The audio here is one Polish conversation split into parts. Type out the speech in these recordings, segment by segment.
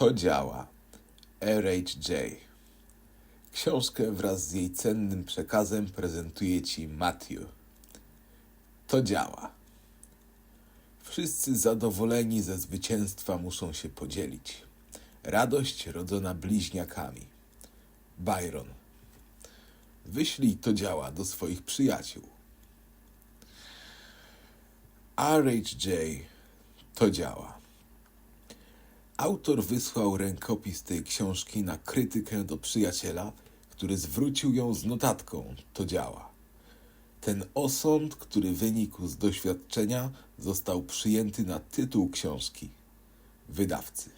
To działa. R.H.J. Książkę wraz z jej cennym przekazem prezentuje ci Matthew. To działa. Wszyscy zadowoleni ze zwycięstwa muszą się podzielić. Radość rodzona bliźniakami. Byron. Wyślij to działa do swoich przyjaciół. R.H.J. To działa. Autor wysłał rękopis tej książki na krytykę do przyjaciela, który zwrócił ją z notatką To działa. Ten osąd, który wynikł z doświadczenia, został przyjęty na tytuł książki wydawcy.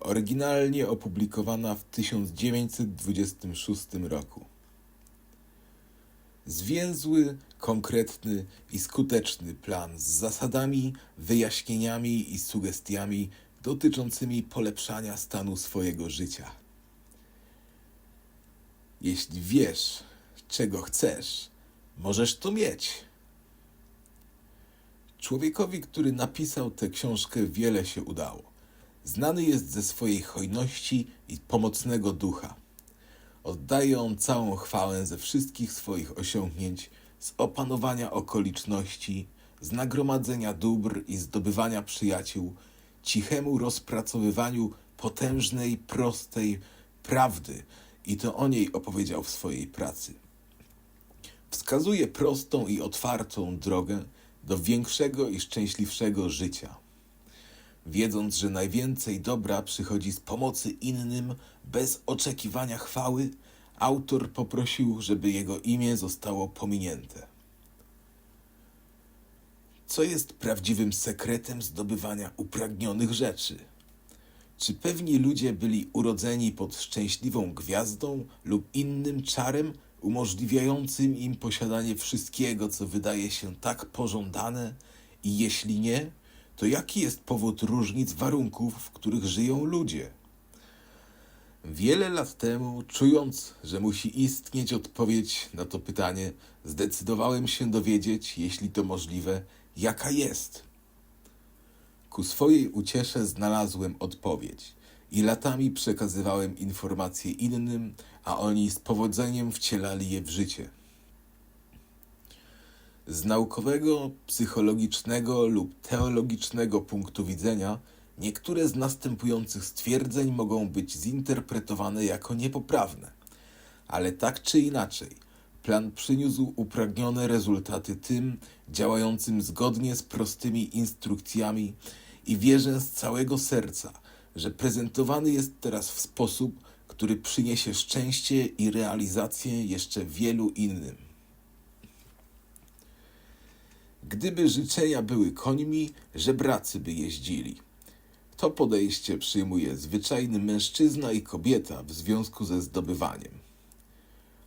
Oryginalnie opublikowana w 1926 roku. Zwięzły, konkretny i skuteczny plan z zasadami, wyjaśnieniami i sugestiami dotyczącymi polepszania stanu swojego życia. Jeśli wiesz, czego chcesz, możesz to mieć. Człowiekowi, który napisał tę książkę, wiele się udało. Znany jest ze swojej hojności i pomocnego ducha. Oddaje on całą chwałę ze wszystkich swoich osiągnięć, z opanowania okoliczności, z nagromadzenia dóbr i zdobywania przyjaciół, cichemu rozpracowywaniu potężnej, prostej prawdy i to o niej opowiedział w swojej pracy. Wskazuje prostą i otwartą drogę do większego i szczęśliwszego życia wiedząc, że najwięcej dobra przychodzi z pomocy innym bez oczekiwania chwały, autor poprosił, żeby jego imię zostało pominięte. Co jest prawdziwym sekretem zdobywania upragnionych rzeczy? Czy pewni ludzie byli urodzeni pod szczęśliwą gwiazdą lub innym czarem umożliwiającym im posiadanie wszystkiego, co wydaje się tak pożądane? I jeśli nie, to jaki jest powód różnic warunków, w których żyją ludzie? Wiele lat temu, czując, że musi istnieć odpowiedź na to pytanie, zdecydowałem się dowiedzieć, jeśli to możliwe, jaka jest. Ku swojej uciesze znalazłem odpowiedź i latami przekazywałem informacje innym, a oni z powodzeniem wcielali je w życie. Z naukowego, psychologicznego lub teologicznego punktu widzenia niektóre z następujących stwierdzeń mogą być zinterpretowane jako niepoprawne, ale tak czy inaczej, plan przyniósł upragnione rezultaty tym działającym zgodnie z prostymi instrukcjami i wierzę z całego serca, że prezentowany jest teraz w sposób, który przyniesie szczęście i realizację jeszcze wielu innym. Gdyby życzenia były końmi, żebracy by jeździli. To podejście przyjmuje zwyczajny mężczyzna i kobieta w związku ze zdobywaniem.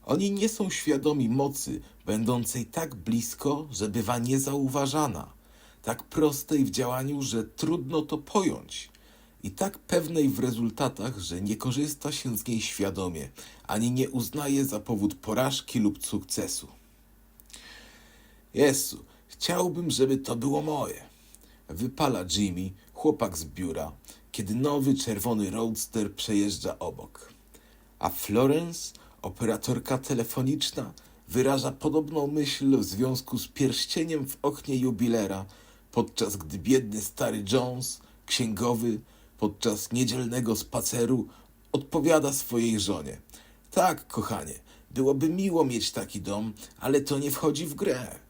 Oni nie są świadomi mocy, będącej tak blisko, że bywa niezauważana, tak prostej w działaniu, że trudno to pojąć, i tak pewnej w rezultatach, że nie korzysta się z niej świadomie, ani nie uznaje za powód porażki lub sukcesu. Jezu, Chciałbym, żeby to było moje. Wypala Jimmy, chłopak z biura, kiedy nowy czerwony roadster przejeżdża obok. A Florence, operatorka telefoniczna, wyraża podobną myśl w związku z pierścieniem w oknie jubilera, podczas gdy biedny stary Jones, księgowy, podczas niedzielnego spaceru odpowiada swojej żonie. Tak, kochanie, byłoby miło mieć taki dom, ale to nie wchodzi w grę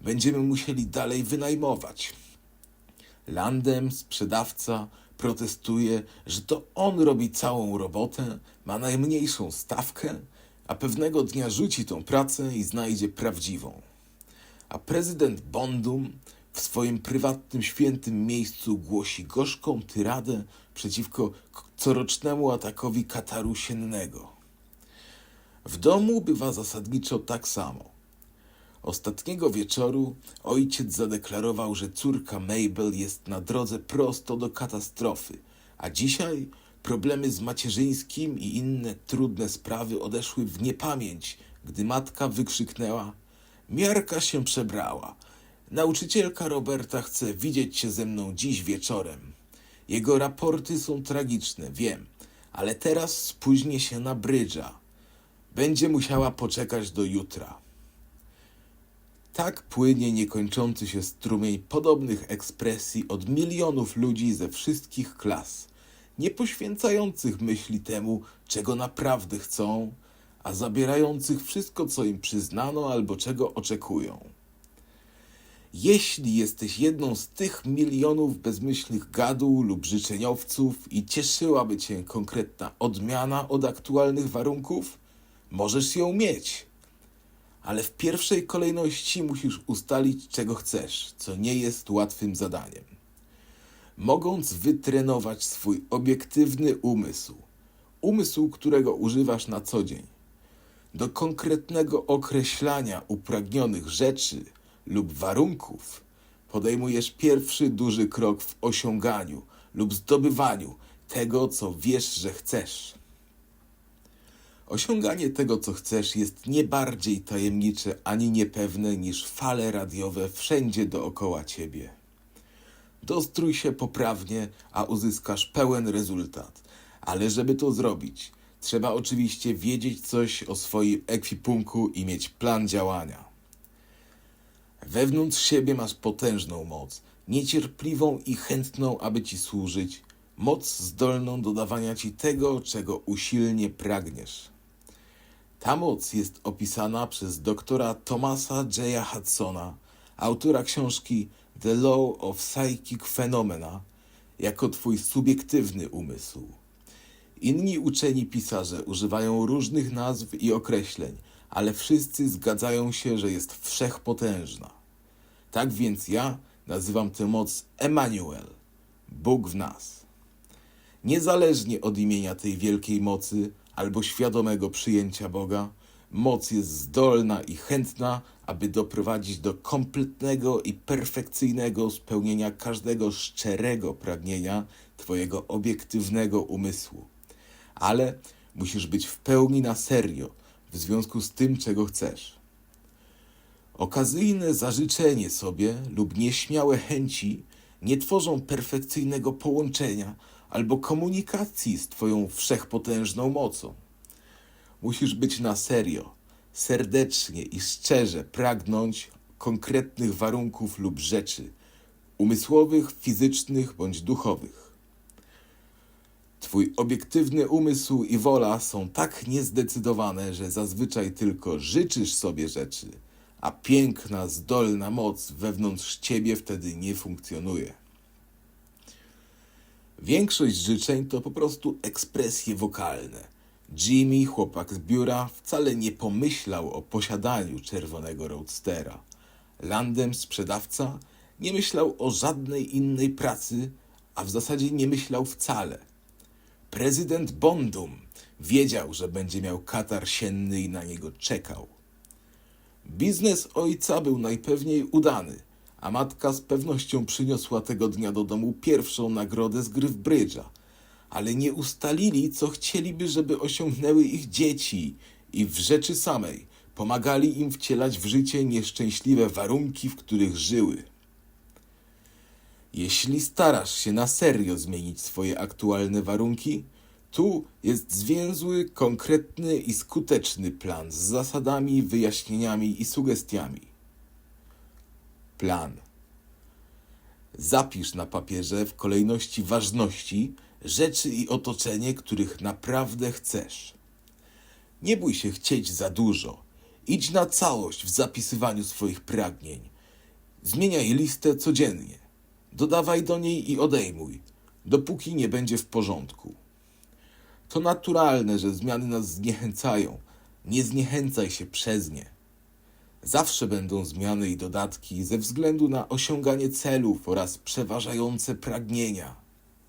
będziemy musieli dalej wynajmować. Landem sprzedawca protestuje, że to on robi całą robotę, ma najmniejszą stawkę, a pewnego dnia rzuci tą pracę i znajdzie prawdziwą. A prezydent Bondum w swoim prywatnym świętym miejscu głosi gorzką tyradę przeciwko corocznemu atakowi kataru siennego. W domu bywa zasadniczo tak samo. Ostatniego wieczoru ojciec zadeklarował, że córka Mabel jest na drodze prosto do katastrofy, a dzisiaj problemy z macierzyńskim i inne trudne sprawy odeszły w niepamięć, gdy matka wykrzyknęła: Miarka się przebrała. Nauczycielka Roberta chce widzieć się ze mną dziś wieczorem. Jego raporty są tragiczne, wiem, ale teraz spóźnię się na brydża. Będzie musiała poczekać do jutra. Tak płynie niekończący się strumień podobnych ekspresji od milionów ludzi ze wszystkich klas, nie poświęcających myśli temu, czego naprawdę chcą, a zabierających wszystko, co im przyznano albo czego oczekują. Jeśli jesteś jedną z tych milionów bezmyślnych gaduł lub życzeniowców i cieszyłaby cię konkretna odmiana od aktualnych warunków, możesz ją mieć. Ale w pierwszej kolejności musisz ustalić, czego chcesz, co nie jest łatwym zadaniem. Mogąc wytrenować swój obiektywny umysł, umysł, którego używasz na co dzień, do konkretnego określania upragnionych rzeczy lub warunków, podejmujesz pierwszy duży krok w osiąganiu lub zdobywaniu tego, co wiesz, że chcesz. Osiąganie tego, co chcesz, jest nie bardziej tajemnicze ani niepewne niż fale radiowe wszędzie dookoła ciebie. Dostrój się poprawnie, a uzyskasz pełen rezultat. Ale żeby to zrobić, trzeba oczywiście wiedzieć coś o swoim ekwipunku i mieć plan działania. Wewnątrz siebie masz potężną moc, niecierpliwą i chętną, aby ci służyć, moc zdolną do dawania ci tego, czego usilnie pragniesz. Ta moc jest opisana przez doktora Thomasa J. Hudsona, autora książki The Law of Psychic Phenomena, jako twój subiektywny umysł. Inni uczeni pisarze używają różnych nazw i określeń, ale wszyscy zgadzają się, że jest wszechpotężna. Tak więc ja nazywam tę moc Emanuel, Bóg w nas. Niezależnie od imienia tej wielkiej mocy albo świadomego przyjęcia Boga, moc jest zdolna i chętna, aby doprowadzić do kompletnego i perfekcyjnego spełnienia każdego szczerego pragnienia Twojego obiektywnego umysłu. Ale musisz być w pełni na serio w związku z tym, czego chcesz. Okazyjne zażyczenie sobie lub nieśmiałe chęci nie tworzą perfekcyjnego połączenia albo komunikacji z Twoją wszechpotężną mocą. Musisz być na serio, serdecznie i szczerze pragnąć konkretnych warunków lub rzeczy umysłowych, fizycznych bądź duchowych. Twój obiektywny umysł i wola są tak niezdecydowane, że zazwyczaj tylko życzysz sobie rzeczy, a piękna, zdolna moc wewnątrz ciebie wtedy nie funkcjonuje. Większość życzeń to po prostu ekspresje wokalne. Jimmy, chłopak z biura, wcale nie pomyślał o posiadaniu czerwonego roadstera. Landem, sprzedawca, nie myślał o żadnej innej pracy, a w zasadzie nie myślał wcale. Prezydent Bondum wiedział, że będzie miał katar sienny i na niego czekał. Biznes ojca był najpewniej udany, a matka z pewnością przyniosła tego dnia do domu pierwszą nagrodę z gry w brydża, ale nie ustalili, co chcieliby, żeby osiągnęły ich dzieci i w rzeczy samej pomagali im wcielać w życie nieszczęśliwe warunki, w których żyły. Jeśli starasz się na serio zmienić swoje aktualne warunki, tu jest zwięzły, konkretny i skuteczny plan z zasadami, wyjaśnieniami i sugestiami. Plan. Zapisz na papierze w kolejności ważności rzeczy i otoczenie, których naprawdę chcesz. Nie bój się chcieć za dużo. Idź na całość w zapisywaniu swoich pragnień. Zmieniaj listę codziennie. Dodawaj do niej i odejmuj, dopóki nie będzie w porządku. To naturalne, że zmiany nas zniechęcają. Nie zniechęcaj się przez nie. Zawsze będą zmiany i dodatki ze względu na osiąganie celów oraz przeważające pragnienia.